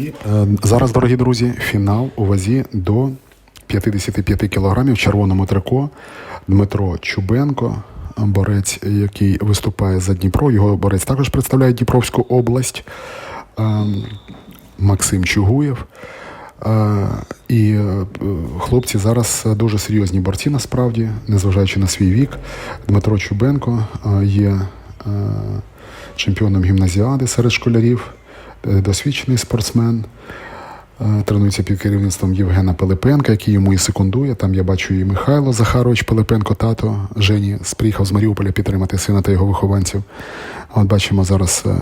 І е, зараз, дорогі друзі, фінал у вазі до 55 кілограмів червоному трико. Дмитро Чубенко, борець, який виступає за Дніпро. Його борець також представляє Дніпровську область. Е, Максим Чугуєв. Е, І е, хлопці зараз дуже серйозні борці, насправді, незважаючи на свій вік. Дмитро Чубенко е, є е, чемпіоном гімназіади серед школярів, досвідчений спортсмен. Е, Тренується під керівництвом Євгена Пилипенка, який йому і секундує. Там я бачу і Михайло Захарович Пилипенко, тато Жені, приїхав з Маріуполя підтримати сина та його вихованців. От бачимо зараз е,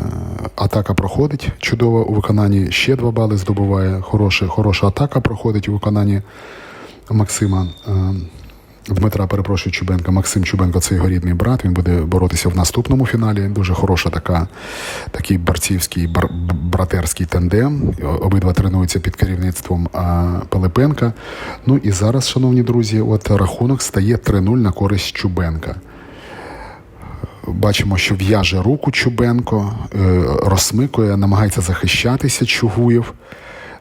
атака проходить чудово у виконанні. Ще два бали здобуває. Хороша, хороша атака проходить у виконанні Максима. Дмитра, перепрошую, Чубенка. Максим Чубенко це його рідний брат. Він буде боротися в наступному фіналі. Дуже хороша така, такий борцівський бар, братерський тандем. Обидва тренуються під керівництвом а, Пилипенка. Ну і зараз, шановні друзі, от рахунок стає 3-0 на користь Чубенка. Бачимо, що в'яже руку Чубенко, е, розсмикує, намагається захищатися Чугуєв.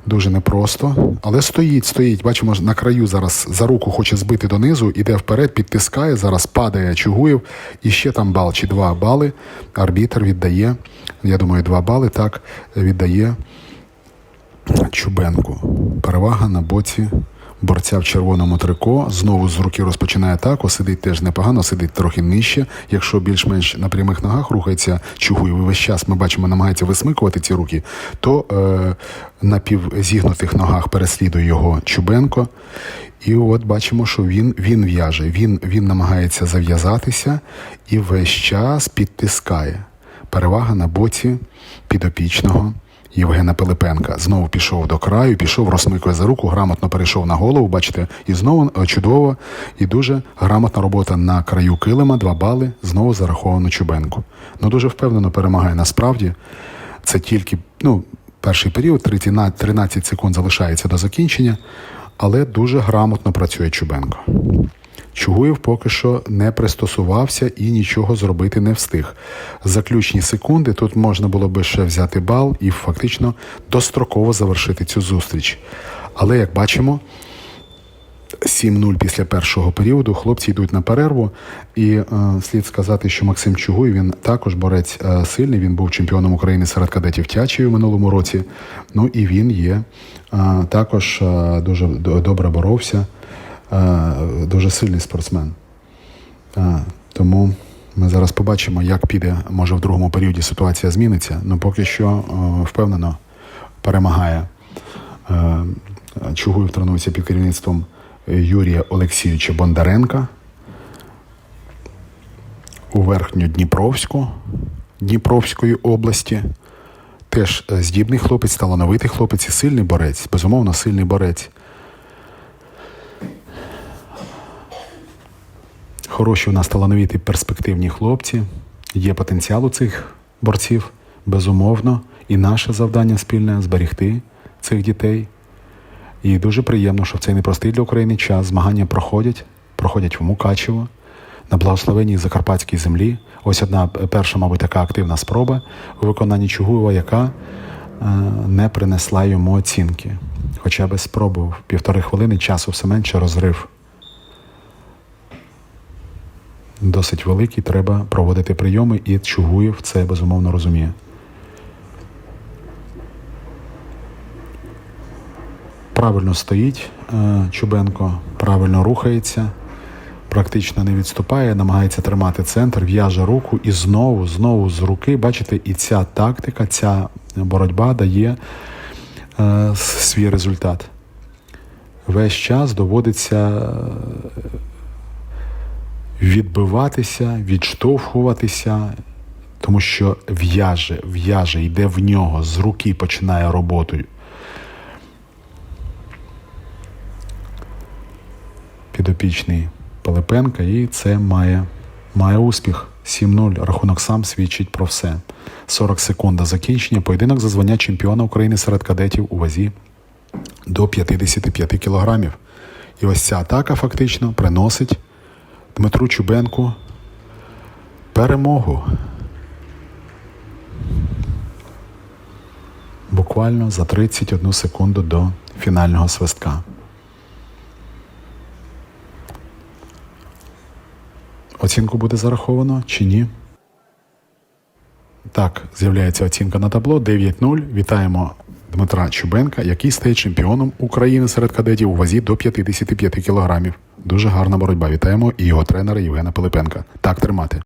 Дуже непросто. Але стоїть, стоїть. Бачимо, на краю зараз за руку хоче збити донизу, іде вперед, підтискає. Зараз падає Чугуєв. І ще там бал чи два бали. Арбітр віддає. Я думаю, два бали так віддає Чубенку. Перевага на боці борця в червоному трико. Знову з руки розпочинає атаку. Сидить теж непогано, сидить трохи нижче. Якщо більш-менш на прямих ногах рухається Чугуєв, і весь час ми бачимо, намагається висмикувати ці руки, то е, на півзігнутих ногах переслідує його Чубенко. І от бачимо, що він він в'яже, він, він намагається зав'язатися і весь час підтискає. Перевага на боці підопічного. Євгена Пилипенка знову пішов до краю, пішов, розсмикує за руку, грамотно перейшов на голову. Бачите, і знову е, чудово і дуже грамотна робота на краю килима. Два бали знову зараховано Чубенку. Ну дуже впевнено перемагає. Насправді це тільки ну, перший період, 13 13 секунд залишається до закінчення, але дуже грамотно працює Чубенко. Чугуєв поки що не пристосувався і нічого зробити не встиг. Заключні секунди тут можна було би ще взяти бал і фактично достроково завершити цю зустріч. Але як бачимо, 7-0 після першого періоду хлопці йдуть на перерву. І е, слід сказати, що Максим Чугуй він також борець е, сильний. Він був чемпіоном України серед кадетів Тячею в минулому році. Ну і він є е, також е, дуже добре боровся. Дуже сильний спортсмен. Тому ми зараз побачимо, як піде, може в другому періоді ситуація зміниться. Ну поки що впевнено перемагає. Е, Чугуєв тренується під керівництвом Юрія Олексійовича Бондаренка у Верхньодніпровську Дніпровської області. Теж е, здібний хлопець, талановитий хлопець і сильний борець, безумовно, сильний борець. Хороші у нас талановиті перспективні хлопці. Є потенціал у цих борців, безумовно. І наше завдання спільне зберегти цих дітей. І дуже приємно, що в цей непростий для України час змагання проходять, проходять в Мукачево, на благословенній закарпатській землі. Ось одна перша, мабуть, така активна спроба у виконанні Чугуєва, яка е, не принесла йому оцінки. Хоча би спробував півтори хвилини часу все менше розрив досить великий, треба проводити прийоми, і Чугуєв це безумовно розуміє. Правильно стоїть е, Чубенко, правильно рухається, практично не відступає, намагається тримати центр, в'яже руку і знову, знову з руки, бачите, і ця тактика, ця боротьба дає е, свій результат. Весь час доводиться е, відбиватися, відштовхуватися, тому що в'яже, в'яже, йде в нього, з руки починає роботу. Підопічний Пилипенка, і це має, має успіх. 7-0. Рахунок сам свідчить про все. 40 секунд до закінчення. Поєдинок за звання чемпіона України серед кадетів у вазі до 55 кілограмів. І ось ця атака фактично приносить Дмитру Чубенку перемогу. Буквально за 31 секунду до фінального свистка. Оцінку буде зараховано чи ні? Так, з'являється оцінка на табло 9-0. Вітаємо Дмитра Чубенка, який стає чемпіоном України серед кадетів у вазі до 55 кілограмів. Дуже гарна боротьба. Вітаємо і його тренера Євгена Пилипенка. Так тримати.